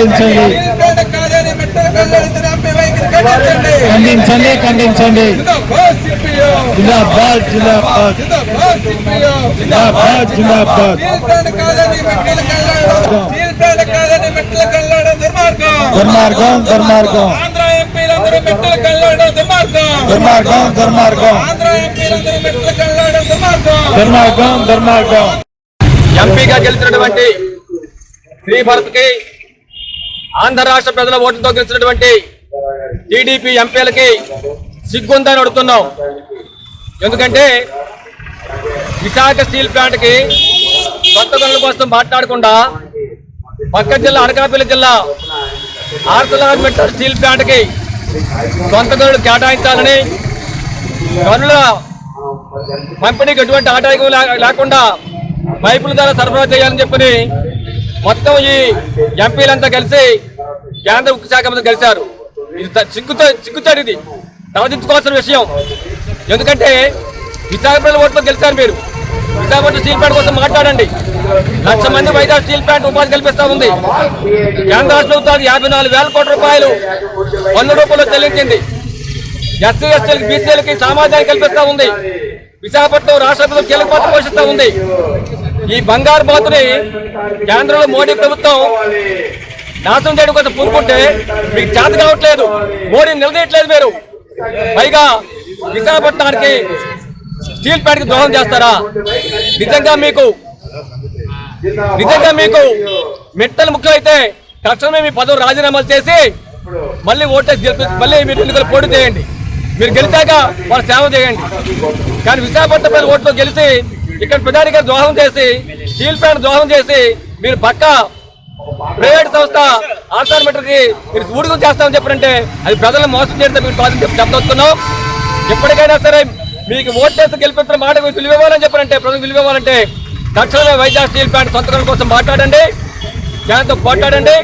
ఖండించండి. ఖండించండి ఖండించండి. జిందాబాద్ జిందాబాద్. జిందాబాద్ జిందాబాద్. దుర్మార్గం దుర్మార్గం. దుర్మార్గం దుర్మార్గం. దుర్మార్గం దుర్మార్గం. దుర్మార్గం దుర్మార్గం దుర్మార్గం ఎంపీగా గెలిచినటువంటి శ్రీ భరత్కి ఆంధ్ర రాష్ట్ర ప్రజల ఓటుతో గెలిచినటువంటి టీడీపీ ఎంపీలకి సిగ్గుందని అడుగుతున్నాం. ఎందుకంటే విశాఖ స్టీల్ ప్లాంట్కి కొత్త పనుల కోసం మాట్లాడకుండా పక్క జిల్లా అనకాపల్లి జిల్లా ఆర్సలార్ స్టీల్ ప్లాంట్కి సొంత గనులు కేటాయించాలని గనుల పంపిణీకి ఎటువంటి ఆటంకం లేకుండా పైపుల ద్వారా సరఫరా చేయాలని చెప్పని మొత్తం ఈ ఎంపీలంతా కలిసి కేంద్ర ఉక్కు శాఖ మంత్రి కలిశారు. ఇది చిక్కుతో చిక్కుతాడు ఇది. తలదించుకోవాల్సిన విషయం. ఎందుకంటే విశాఖపట్నం ఓట్లో గెలిచారు మీరు. విశాఖపట్నం స్టీల్ ప్లాంట్ కోసం మాట్లాడండి. లక్ష మంది వైజాగ్ స్టీల్ ప్లాంట్ ఉపాధి కల్పిస్తా ఉంది. కేంద్ర రాష్ట్ర ప్రభుత్వాలు యాభై నాలుగు వేల కోట్ల రూపాయలు పన్ను రూపంలో చెల్లించింది. ఎస్సీ ఎస్టీలకు బీసీలకి సామాజిక కల్పిస్తా ఉంది. విశాఖపట్నం రాష్ట్ర ప్రభుత్వం కీలక పాత్ర పోషిస్తా ఉంది. ఈ బంగారు బాతుని కేంద్రంలో మోడీ ప్రభుత్వం నాశనం చేయడం కోసం పూనుకుంటే మీకు చేత కావట్లేదు. మోడీ నిలదీయట్లేదు మీరు. పైగా విశాఖపట్నానికి స్టీల్ ప్యాంట్కి ద్రోహం చేస్తారా? నిజంగా మీకు నిజంగా మీకు మెట్టలు ముఖ్యమైతే తక్షణమే మీ పదవి రాజీనామాలు చేసి మళ్ళీ ఓటేసి గెలిపి మళ్ళీ మీరు ఎన్నికలు పోటీ చేయండి. మీరు గెలిచాక వాళ్ళు సేవ చేయండి. కానీ విశాఖపట్నం ప్రజలు ఓట్లు గెలిచి ఇక్కడ ప్రధానిగా ద్రోహం చేసి స్టీల్ ప్లాంట్ ద్రోహం చేసి మీరు పక్క ప్రైవేట్ సంస్థ ఆర్సార్కి మీరు ఊడుగు చేస్తామని చెప్పారంటే అది ప్రజలను మోసం చేయడం మీరు కాదని చెప్పి చెప్పదలుచుకున్నాం. ఎప్పటికైనా సరే మీకు ఓటేసి గెలిపించిన మాట మీరు విలువ చెప్పారంటే ప్రజలు విలువ తక్షణమే వైజాగ్ స్టీల్ ప్లాంట్ సొంతకం కోసం మాట్లాడండి దాంతో పోట్లాడండి.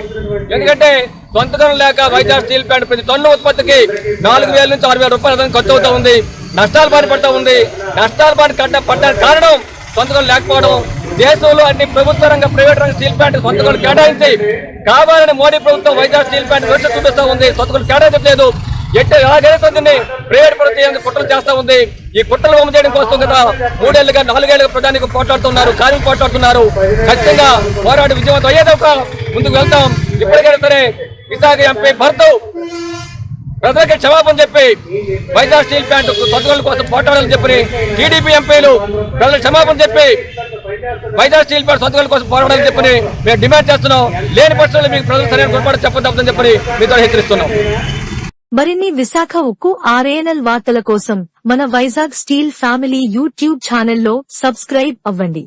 ఎందుకంటే సొంతకం లేక వైజాగ్ స్టీల్ ప్లాంట్ ప్రతి టన్ను ఉత్పత్తికి నాలుగు వేల నుంచి ఆరు వేల రూపాయల ఖర్చు అవుతా ఉంది. నష్టాలు బాధ పడతా ఉంది. నష్టాలు బాధ కట్ట పడ్డానికి కారణం సొంతకం లేకపోవడం దేశంలో అన్ని ప్రభుత్వ రంగ ప్రైవేట్ రంగ స్టీల్ ప్లాంట్ సొంతకం కేటాయించి కావాలని మోడీ ప్రభుత్వం వైజాగ్ స్టీల్ ప్లాంట్ వచ్చి చూపిస్తా ఉంది. సొంతకం కేటాయించట్లేదు. ఎట్టు ఎలాగైనా దీన్ని ప్రైవేట్ ప్రభుత్వం కుట్రలు చేస్తా ఉంది. ఈ కుట్రలు బొమ్మ చేయడం కోసం కదా మూడేళ్ళుగా నాలుగేళ్ళుగా ప్రధానికి పోట్లాడుతున్నారు కార్మికులు పోట్లాడుతున్నారు. ఖచ్చితంగా పోరాటం విజయవంతం అయ్యేదాకా ముందుకు వెళ్తాం. ఇప్పటికైనా సరే విశాఖ ఎంపీ భర్తు ప్రజలకి క్షమాపణ చెప్పి వైజాగ్ స్టీల్ ప్లాంట్ సొంతగోళ్ళ కోసం పోరాడాలని చెప్పి టీడీపీ ఎంపీలు ప్రజలకు క్షమాపణ చెప్పి వైజాగ్ స్టీల్ ప్లాంట్ సొంతగోళ్ళ కోసం పోరాడాలని చెప్పి మేము డిమాండ్ చేస్తున్నాం. లేని పక్షంలో మీకు ప్రజలు సరైన గుర్పాటు చెప్పదని చెప్పి మీతో హెచ్చరిస్తున్నాం. మరిన్ని విశాఖ ఉక్కు ఆర్ఏఎన్ఎల్ వార్తల కోసం మన వైజాగ్ స్టీల్ ఫ్యామిలీ యూట్యూబ్ ఛానల్లో సబ్స్క్రైబ్ అవ్వండి.